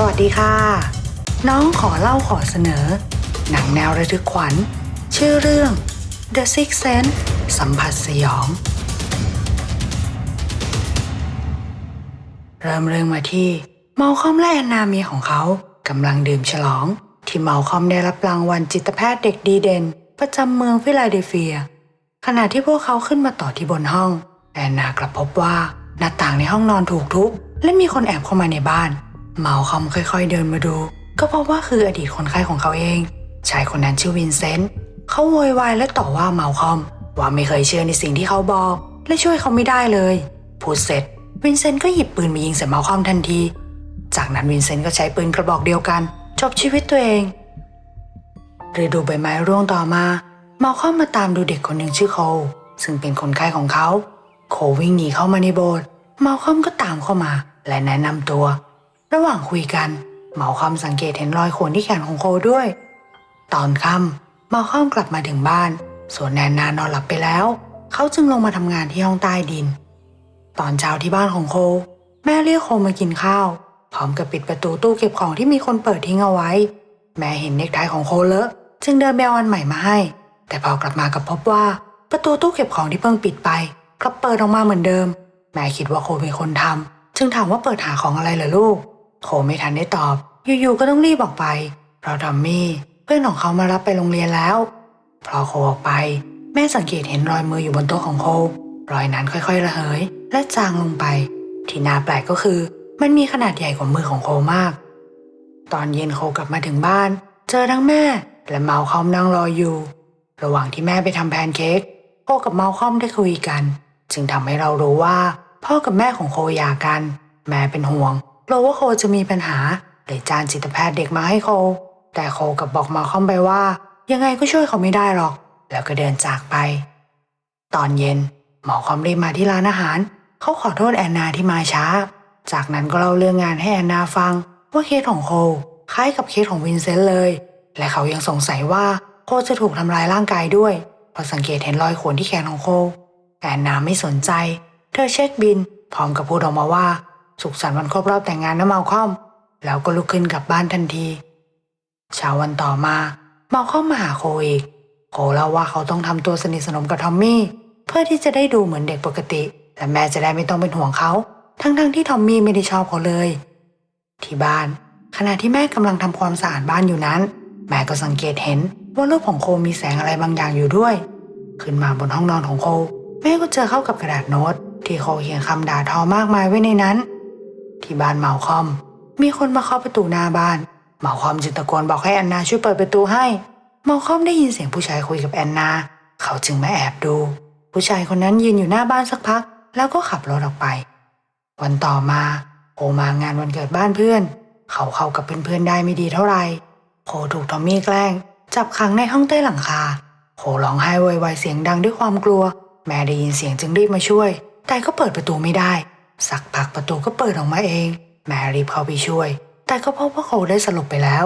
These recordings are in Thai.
สวัสดีค่ะ น้องขอเล่าขอเสนอ หนังแนวระทึกขวัญ ชื่อเรื่อง The Six Sense สัมผัสสยอง เริ่มเรื่องมาที่ เมาคอมและแอนนาเมียของเขากำลังดื่มฉลอง ที่เมาคอมได้รับรางวัลจิตแพทย์เด็กดีเด่น ประจำเมืองฟิลาเดลเฟีย ขณะที่พวกเขาขึ้นมาต่อที่บนห้อง แอนนากลับพบว่าหน้าต่างในห้องนอนถูกทุบและมีคนแอบเข้ามาในบ้าน เมาคอมค่อยๆเดินมาดู ก็พบว่าคืออดีตคนไข้ของเขาเองชายคนนั้นชื่อวินเซนต์เขาโวยวายและต่อว่าเมาคอม ว่าไม่เคยเชื่อในสิ่งที่เขาบอก และช่วยเขาไม่ได้เลยพูดเสร็จวินเซนต์ก็หยิบปืนมายิงใส่เมาคอมทันที จากนั้นวินเซนต์ก็ใช้ปืนกระบอกเดียวกัน จบชีวิตตัวเองฤดูใบไม้ร่วงต่อมาเมาคอมมาตามดูเด็กคนหนึ่งชื่อโคลซึ่งเป็นคนไข้ของเขา โคลวิ่งหนีเข้ามาในโบสถ์เมาคอมก็ตามเข้ามา และแนะนำตัว ระหว่างคุยกัน เมาคอมสังเกตเห็นรอยข่วนที่แขนของโคลด้วย ตอนค่ำเมาคอมกลับมาถึงบ้าน ส่วนแนนนานอนหลับไปแล้ว เขาจึงลงมาทำงานที่ห้องใต้ดิน ตอนเช้าที่บ้านของโคลแม่เรียกโคลมากินข้าว พร้อมกับปิดประตูตู้เก็บของที่มีคนเปิดทิ้งเอาไว้ แม่เห็นเนคไทของโคลเลอะจึงเดินไปเอาอันใหม่มาให้ แต่พอกลับมากับพบว่าประตูตู้เก็บของที่เพิ่งปิดไปกลับเปิดออกมาเหมือนเดิม แม่คิดว่าโคลเป็นคนทำจึงถามว่าเปิดหาของอะไรเหรอลูก โคไม่ทันได้ตอบ อยู่ๆก็ต้องรีบออกไป เพราะทอมมี่เพื่อนของเขามารับไปโรงเรียนแล้ว พอโคออกไป แม่สังเกตเห็นรอยมืออยู่บนโต๊ะของโค รอยนั้นค่อยๆระเหย และจางลงไป ที่น่าแปลกก็คือ มันมีขนาดใหญ่กว่ามือของโคมาก ตอนเย็นโคกลับมาถึงบ้าน เจอทั้งแม่ และเมาคอมนั่งรออยู่ ระหว่างที่แม่ไปทำแพนเค้กโคกับเมาคอมได้คุยกัน จึงทำให้เรารู้ว่า พ่อกับแม่ของโคหย่ากัน แม่เป็นห่วง กลัวว่าโคจะมีปัญหาเลยจ้างจิตแพทย์เด็กมาให้โค แต่โคกับบอกมาคอมไปว่า ยังไงก็ช่วยเขาไม่ได้หรอก แล้วก็เดินจากไป ตอนเย็น หมอคอมรีบมาที่ร้านอาหาร เขาขอโทษแอนนาที่มาช้า จากนั้นก็เล่าเรื่องงานให้แอนนาฟัง ว่าเคสของโคคล้ายกับเคสของวินเซนต์เลย และเขายังสงสัยว่าโคจะถูกทำร้ายร่างกายด้วยเพราะสังเกตเห็นรอยข่วนที่แขนของโค แอนนาไม่สนใจ เธอเช็คบิน พร้อมกับพูดออกมาว่า สุขสันต์วันครบรอบแต่งงานนะเมาคอม แล้วก็ลุกขึ้นกลับบ้านทันทีเช้าวันต่อมาเมาคอมมาหาโคอีกโคเล่าว่าเขาต้องทำตัวสนิทสนมกับทอมมี่ เพื่อที่จะได้ดูเหมือนเด็กปกติ และแม่จะได้ไม่ต้องเป็นห่วงเขา ทั้งๆที่ทอมมี่ไม่ได้ชอบเขาเลย ที่บ้าน ขณะที่แม่กำลังทำความสะอาดบ้านอยู่นั้น แม่ก็สังเกตเห็นว่ารูปของโคมีแสงอะไรบางอย่างอยู่ด้วย ขึ้นมาบนห้องนอนของโค แม่ก็เจอเข้ากับกระดาษโน้ต ที่โคเขียนคำด่าทอมากมายไว้ในนั้น ที่บ้านเมาคอม มีคนมาเคาะประตูหน้าบ้าน เมาคอมจึงตะโกนบอกให้แอนนาช่วยเปิดประตูให้ เมาคอมได้ยินเสียงผู้ชายคุยกับแอนนา เขาจึงมาแอบดู ผู้ชายคนนั้นยืนอยู่หน้าบ้านสักพัก แล้วก็ขับรถออกไป วันต่อมาโคมางานวันเกิดบ้านเพื่อน เขาเข้ากับเพื่อนๆได้ไม่ดีเท่าไหร่โคถูกทอมมี่แกล้ง จับขังในห้องใต้หลังคาโคร้องไห้โวยวายเสียงดังด้วยความกลัว แม่ได้ยินเสียงจึงรีบมาช่วย แต่ก็เปิดประตูไม่ได้ สักพักประตูก็เปิดออกมาเอง แมรีบเข้าไปช่วย แต่ก็พบว่าโคได้สลบไปแล้ว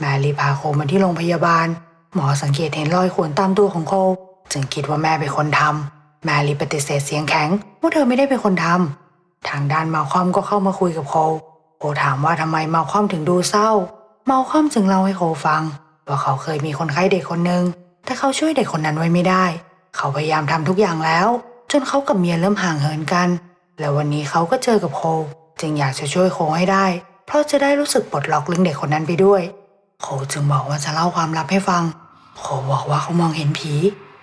แมรีบพาโคมาที่โรงพยาบาล หมอสังเกตเห็นรอยข่วนตามตัวของโค จึงคิดว่าแม่เป็นคนทำแมรีบปฏิเสธเสียงแข็งว่าเธอไม่ได้เป็นคนทำทางด้านเมาคอมก็เข้ามาคุยกับโค โคถามว่าทำไมเมาคอมถึงดูเศร้าเมาคอมจึงเล่าให้โคฟังว่าเขาเคยมีคนไข้เด็กคนหนึ่งแต่เขาช่วยเด็กคนนั้นไว้ไม่ได้ เขาพยายามทำทุกอย่างแล้ว จนเขากับเมียเริ่มห่างเหินกัน แล้ววันนี้เขาก็เจอกับโคจึงอยากจะช่วยโคให้ได้ เพราะจะได้รู้สึกปลดล็อกเรื่องเด็กคนนั้นไปด้วย โคจึงบอกว่าจะเล่าความลับให้ฟัง โคบอกว่าเขามองเห็นผี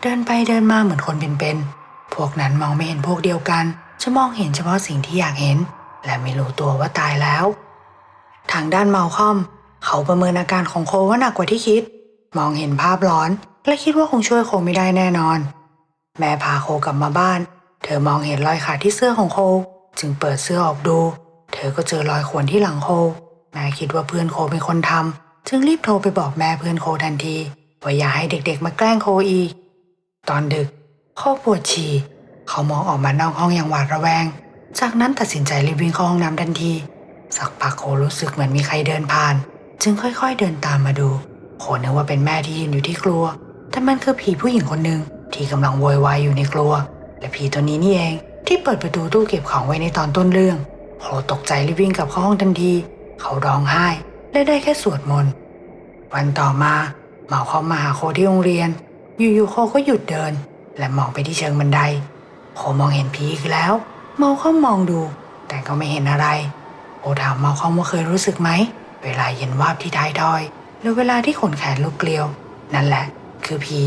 เดินไปเดินมาเหมือนคนเป็นๆพวกนั้นมองไม่เห็นพวกเดียวกัน จะมองเห็นเฉพาะสิ่งที่อยากเห็น และไม่รู้ตัวว่าตายแล้ว ทางด้านเมาคอม เขาประเมินอาการของโคว่าหนักกว่าที่คิด มองเห็นภาพร้อน และคิดว่าคงช่วยโคไม่ได้แน่นอน แม่พาโคกลับมาบ้าน เธอมองเห็นรอยขาดที่เสื้อของโค จึงเปิดเสื้อออกดู เธอก็เจอรอยข่วนที่หลังโค แม่คิดว่าเพื่อนโคเป็นคนทำจึงรีบโทรไปบอกแม่เพื่อนโคทันทีว่าอย่าให้เด็กๆมาแกล้งโคอีก ตอนดึกโคปวดฉี่เขามองออกมานอกห้องอย่างหวาดระแวง จากนั้นตัดสินใจรีบวิ่งเข้าห้องน้ำทันที สักพักโครู้สึกเหมือนมีใครเดินผ่าน จึงค่อยๆเดินตามมาดูโคนึกว่าเป็นแม่ที่ยืนอยู่ที่ครัว แต่มันคือผีผู้หญิงคนหนึ่งที่กำลังโวยวายอยู่ในครัว และผีตัวนี้นี่เองที่เปิดประตูตู้เก็บของไว้ในตอนต้นเรื่องโคตกใจรีบวิ่งกลับเข้าห้องทันที เขาร้องไห้และได้แค่สวดมนต์วันต่อมาเหมาเข้ามาหาโคที่โรงเรียน อยู่ๆโคก็หยุดเดิน และมองไปที่เชิงบันไดโคมองเห็นผีอีกแล้วเมาเข้ามองดู แต่ก็ไม่เห็นอะไรโคถามเมาเข้าว่าเคยรู้สึกไหมเวลาเย็นวาบที่ท้ายทอย หรือเวลาที่ขนแขนลูกเกลียว นั่นแหละ คือผี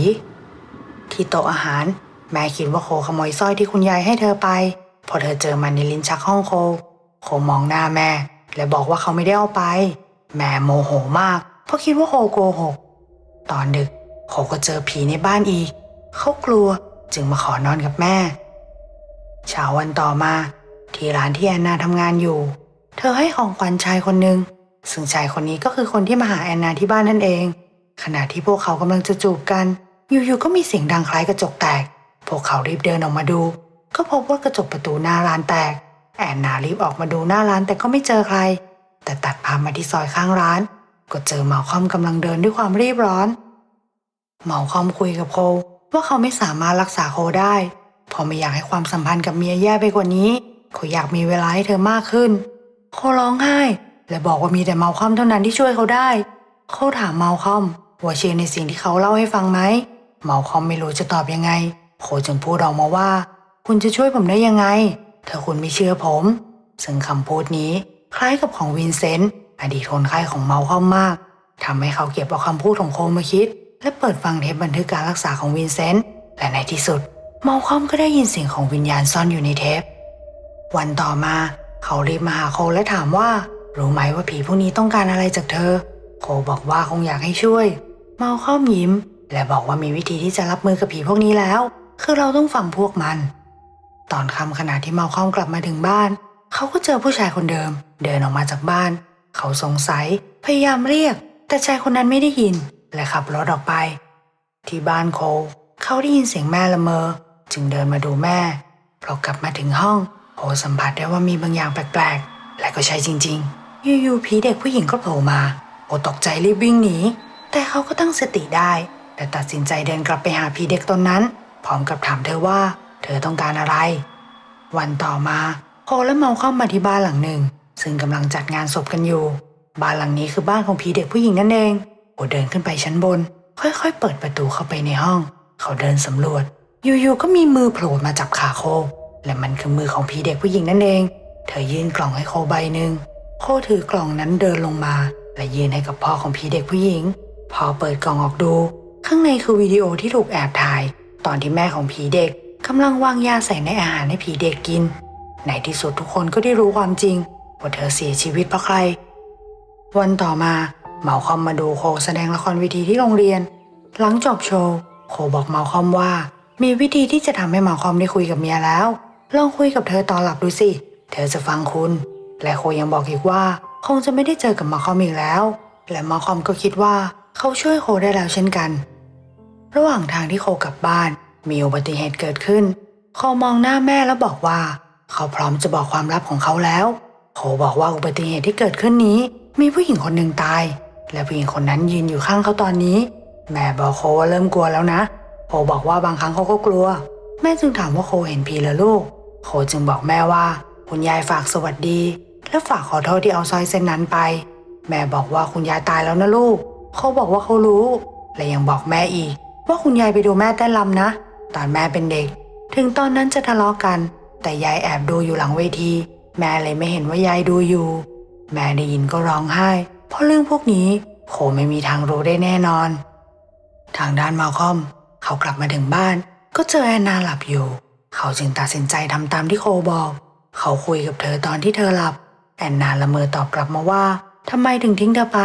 ที่โต๊ะอาหาร แม่คิดว่าโคขโมยสร้อยที่คุณยายให้เธอไป พอเธอเจอมันในลิ้นชักห้องโค โคมองหน้าแม่ และบอกว่าเขาไม่ได้เอาไป แม่โมโหมาก เพราะคิดว่าโคโกหก ตอนดึกโคก็เจอผีในบ้านอีก เขากลัวจึงมาขอนอนกับแม่ เช้าวันต่อมา ที่ร้านที่แอนนาทำงานอยู่ เธอให้ของขวัญชายคนหนึ่งซึ่งชายคนนี้ก็คือคนที่มาหาแอนนาที่บ้านนั่นเอง ขณะที่พวกเขากำลังจะจูบกัน อยู่ๆก็มีเสียงดังคล้ายกระจกแตก พวกเขารีบเดินออกมาดู ก็พบว่ากระจกประตูหน้าร้านแตก แอนนารีบออกมาดูหน้าร้านแต่ก็ไม่เจอใคร แต่ตัดภาพมาที่ซอยข้างร้าน ก็เจอเมาคอมกำลังเดินด้วยความรีบร้อน เมาคอมคุยกับโคว่าเขาไม่สามารถรักษาโคได้เพราะไม่อยากให้ความสัมพันธ์กับเมียแย่ไปกว่านี้เขาอยากมีเวลาให้เธอมากขึ้น โคร้องไห้ และบอกว่ามีแต่เมาคอมเท่านั้นที่ช่วยเขาได้เขาถามเมาคอมว่าเชื่อในสิ่งที่เขาเล่าให้ฟังไหมเมาคอมไม่รู้จะตอบยังไง โคจึงพูดออกมาว่า คุณจะช่วยผมได้ยังไงถ้าคุณไม่เชื่อผม ซึ่งคำพูดนี้คล้ายกับของวินเซนต์อดีตคนไข้ของเมาคอมมากทำให้เขาเก็บเอาคำพูดของโคมาคิด และเปิดฟังเทปบันทึกการรักษาของวินเซนต์และในที่สุด เมาคอมก็ได้ยินเสียงของวิญญาณซ่อนอยู่ในเทป วันต่อมาเขารีบมาหาโคและถามว่า รู้ไหมว่าผีพวกนี้ต้องการอะไรจากเธอ โคบอกว่าคงอยากให้ช่วย เมาคอมยิ้ม และบอกว่ามีวิธีที่จะรับมือกับผีพวกนี้แล้ว คือเราต้องฟังพวกมัน ตอนค่ำขณะที่เมาคอมกลับมาถึงบ้าน เขาก็เจอผู้ชายคนเดิม เดินออกมาจากบ้าน เขาสงสัย พยายามเรียก แต่ชายคนนั้นไม่ได้ยิน และขับรถออกไป ที่บ้านโคเขาได้ยินเสียงแม่ละเมอ จึงเดินมาดูแม่พอกลับมาถึงห้องโคสัมผัสได้ว่ามีบางอย่างแปลกๆ และก็ใช่จริงๆ อยู่ๆผีเด็กผู้หญิงก็โผล่มาโคตกใจรีบวิ่งหนีแต่เขาก็ตั้งสติได้ และตัดสินใจเดินกลับไปหาผีเด็กตนนั้น พร้อมกับถามเธอว่า เธอต้องการอะไร วันต่อมาโคและเมาเข้ามาที่บ้านหลังหนึ่ง ซึ่งกำลังจัดงานศพกันอยู่ บ้านหลังนี้คือบ้านของผีเด็กผู้หญิงนั่นเองโคเดินขึ้นไปชั้นบน ค่อยๆ เปิดประตูเข้าไปในห้อง เขาเดินสำรวจ อยู่ๆก็มีมือโผล่มาจับขาโค และมันคือมือของผีเด็กผู้หญิงนั่นเอง เธอยื่นกล่องให้โคใบหนึ่งโคถือกล่องนั้นเดินลงมา และยื่นให้กับพ่อของผีเด็กผู้หญิง พอเปิดกล่องออกดู ข้างในคือวิดีโอที่ถูกแอบถ่าย ตอนที่แม่ของผีเด็กกำลังวางยาใส่ในอาหารให้ผีเด็กกิน ในที่สุดทุกคนก็ได้รู้ความจริง ว่าเธอเสียชีวิตเพราะใคร วันต่อมาเมาคอมมาดูโคแสดงละครเวทีที่โรงเรียน หลังจบโชว์โคบอกเมาคอมว่า มีวิธีที่จะทำให้เมาคอมได้คุยกับเมียแล้ว ลองคุยกับเธอตอนหลับดูสิ เธอจะฟังคุณ และโคยังบอกอีกว่า คงจะไม่ได้เจอกับเมาคอมอีกแล้ว และเมาคอมก็คิดว่าเขาช่วยโคได้แล้วเช่นกัน ระหว่างทางที่โคกลับบ้าน มีอุบัติเหตุเกิดขึ้น โคมองหน้าแม่แล้วบอกว่า เขาพร้อมจะบอกความลับของเขาแล้ว โคบอกว่าอุบัติเหตุที่เกิดขึ้นนี้ มีผู้หญิงคนหนึ่งตาย และผู้หญิงคนนั้นยืนอยู่ข้างเขาตอนนี้ แม่บอกโคว่าเริ่มกลัวแล้วนะ โคบอกว่าบางครั้งเขาก็กลัว แม่จึงถามว่าโคเห็นผีเหรอลูก โคจึงบอกแม่ว่า คุณยายฝากสวัสดี และฝากขอโทษที่เอาสร้อยเส้นนั้นไป แม่บอกว่าคุณยายตายแล้วนะลูกเขาบอกว่าเขารู้ และยังบอกแม่อีก ว่าคุณยายไปดูแม่เต้นรำนะ ตอนแม่เป็นเด็ก ถึงตอนนั้นจะทะเลาะกัน แต่ยายแอบดูอยู่หลังเวที แม่เลยไม่เห็นว่ายายดูอยู่ แม่ได้ยินก็ร้องไห้ เพราะเรื่องพวกนี้โคไม่มีทางรู้ได้แน่นอน ทางด้านมาคอม เขากลับมาถึงบ้าน ก็เจอแอนนาหลับอยู่ เขาจึงตัดสินใจทำตามที่โคบอก เขาคุยกับเธอตอนที่เธอหลับ แอนนาละเมอตอบกลับมาว่าทำไมถึงทิ้งเธอไป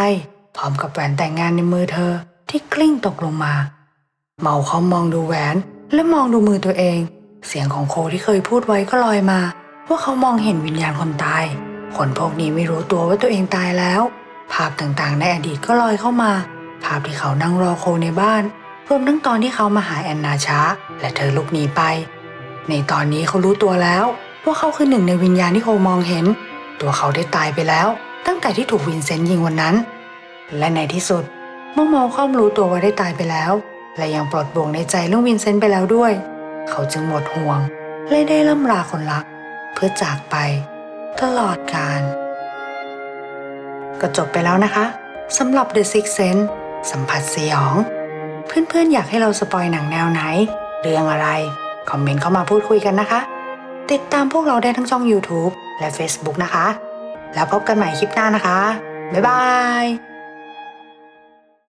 พร้อมกับแหวนแต่งงานในมือเธอที่กลิ้งตกลงมา เมาเขามองดูแหวน และมองดูมือตัวเอง เสียงของโคที่เคยพูดไว้ก็ลอยมา ว่าเขามองเห็นวิญญาณคนตาย คนพวกนี้ไม่รู้ตัวว่าตัวเองตายแล้ว ภาพต่างๆ ในอดีตก็ลอยเข้ามา ภาพที่เขานั่งรอโคในบ้านรวมทั้งตอนที่เขามาหาแอนนาช้า และเธอลุกหนีไป ในตอนนี้เขารู้ตัวแล้วว่าเขาคือหนึ่งในวิญญาณที่โคมองเห็น ตัวเขาได้ตายไปแล้ว ตั้งแต่ที่ถูกวินเซนต์ยิงวันนั้น และในที่สุดเมื่อมาเข้อมรู้ตัวว่าได้ตายไปแล้ว และยังปลดบ่วงในใจเรื่องวินเซนต์ไปแล้วด้วย เขาจึงหมดห่วง และได้ล่ำลาคนรัก เพื่อจากไป ตลอดกาลก็จบไปแล้วนะคะสำหรับ The Six Sense สัมผัสสยอง เพื่อนๆ อยากให้เราสปอยหนังแนวไหน เรื่องอะไร คอมเมนต์เข้ามาพูดคุยกันนะคะ ติดตามพวกเราได้ทั้งช่อง YouTube และ Facebook นะคะ แล้วพบกันใหม่คลิปหน้านะคะ บ๊ายบาย